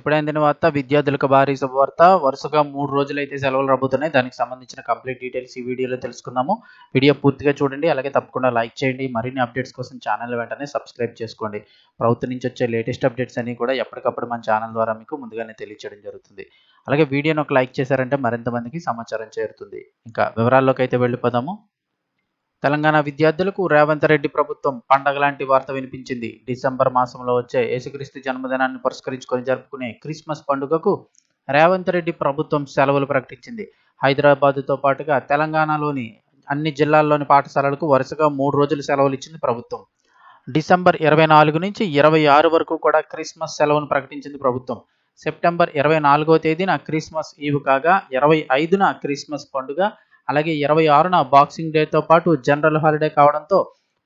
ఇప్పుడైన దీని వార్త విద్యార్థులకు భారీ శుభవార్త. వరుసగా మూడు రోజులు అయితే సెలవులు రాబోతున్నాయి. దానికి సంబంధించిన కంప్లీట్ డీటెయిల్స్ ఈ వీడియోలో తెలుసుకుందాము. వీడియో పూర్తిగా చూడండి. అలాగే తప్పకుండా లైక్ చేయండి. మరిన్ని అప్డేట్స్ కోసం ఛానల్ వెంటనే సబ్స్క్రైబ్ చేసుకోండి. ప్రభుత్వం నుంచి వచ్చే లేటెస్ట్ అప్డేట్స్ అన్ని కూడా ఎప్పటికప్పుడు మన ఛానల్ ద్వారా మీకు ముందుగానే తెలియచేయడం జరుగుతుంది. అలాగే వీడియోని ఒక లైక్ చేశారంటే మరింత మందికి సమాచారం చేరుతుంది. ఇంకా వివరాల్లోకి అయితే వెళ్ళిపోదాము. తెలంగాణ విద్యార్థులకు రేవంత్ రెడ్డి ప్రభుత్వం పండగ లాంటి వార్త వినిపించింది. డిసెంబర్ మాసంలో వచ్చే యేసుక్రీస్తు జన్మదినాన్ని పురస్కరించుకొని జరుపుకునే క్రిస్మస్ పండుగకు రేవంత్ రెడ్డి ప్రభుత్వం సెలవులు ప్రకటించింది. హైదరాబాద్తో పాటుగా తెలంగాణలోని అన్ని జిల్లాల్లోని పాఠశాలలకు వరుసగా మూడు రోజులు సెలవులు ఇచ్చింది ప్రభుత్వం. డిసెంబర్ ఇరవై నాలుగు నుంచి ఇరవై ఆరు వరకు కూడా క్రిస్మస్ సెలవును ప్రకటించింది ప్రభుత్వం. సెప్టెంబర్ ఇరవై నాలుగో తేదీన క్రిస్మస్ ఈవ్ కాగా ఇరవై ఐదున క్రిస్మస్ పండుగ అలాగే ఇరవై ఆరున బాక్సింగ్ డేతో పాటు జనరల్ హాలిడే కావడంతో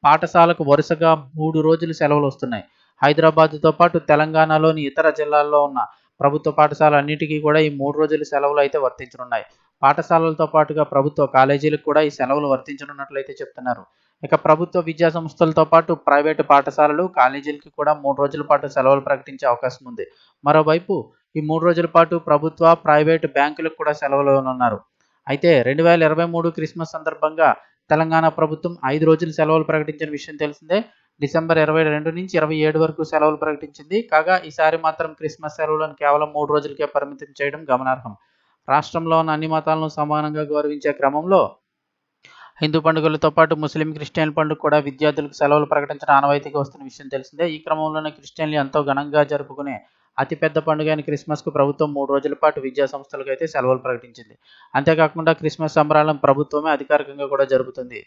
పాఠశాలకు వరుసగా మూడు రోజులు సెలవులు వస్తున్నాయి. హైదరాబాద్తో పాటు తెలంగాణలోని ఇతర జిల్లాల్లో ఉన్న ప్రభుత్వ పాఠశాల అన్నిటికీ కూడా ఈ మూడు రోజులు సెలవులు అయితే వర్తించనున్నాయి. పాఠశాలలతో పాటుగా ప్రభుత్వ కాలేజీలకు కూడా ఈ సెలవులు వర్తించనున్నట్లయితే చెప్తున్నారు. ఇక ప్రభుత్వ విద్యా సంస్థలతో పాటు ప్రైవేటు పాఠశాలలు కాలేజీలకి కూడా మూడు రోజుల పాటు సెలవులు ప్రకటించే అవకాశం ఉంది. మరోవైపు ఈ మూడు రోజుల పాటు ప్రభుత్వ ప్రైవేటు బ్యాంకులకు కూడా సెలవులు ఉన్నారు అయితే రెండు వేల ఇరవై మూడు క్రిస్మస్ సందర్భంగా తెలంగాణ ప్రభుత్వం ఐదు రోజులు సెలవులు ప్రకటించిన విషయం తెలిసిందే. డిసెంబర్ ఇరవై రెండు నుంచి ఇరవై ఏడు వరకు సెలవులు ప్రకటించింది. కాగా ఈసారి మాత్రం క్రిస్మస్ సెలవులను కేవలం మూడు రోజులకే పరిమితం చేయడం గమనార్హం. రాష్ట్రంలో ఉన్న అన్ని మతాలను సమానంగా గౌరవించే క్రమంలో హిందూ పండుగలతో పాటు ముస్లిం క్రిస్టియన్ పండుగ కూడా విద్యార్థులకు సెలవులు ప్రకటించడం ఆనవాయితీగా వస్తున్న విషయం తెలిసిందే. ఈ క్రమంలోనే క్రిస్టియన్లు ఎంతో ఘనంగా జరుపుకునే అతిపెద్ద పండుగ అయిన క్రిస్మస్కు ప్రభుత్వం మూడు రోజుల పాటు విద్యా సంస్థలకు అయితే సెలవులు ప్రకటించింది. అంతేకాకుండా క్రిస్మస్ సంబరాలను ప్రభుత్వమే అధికారికంగా కూడా జరుపుతుంది.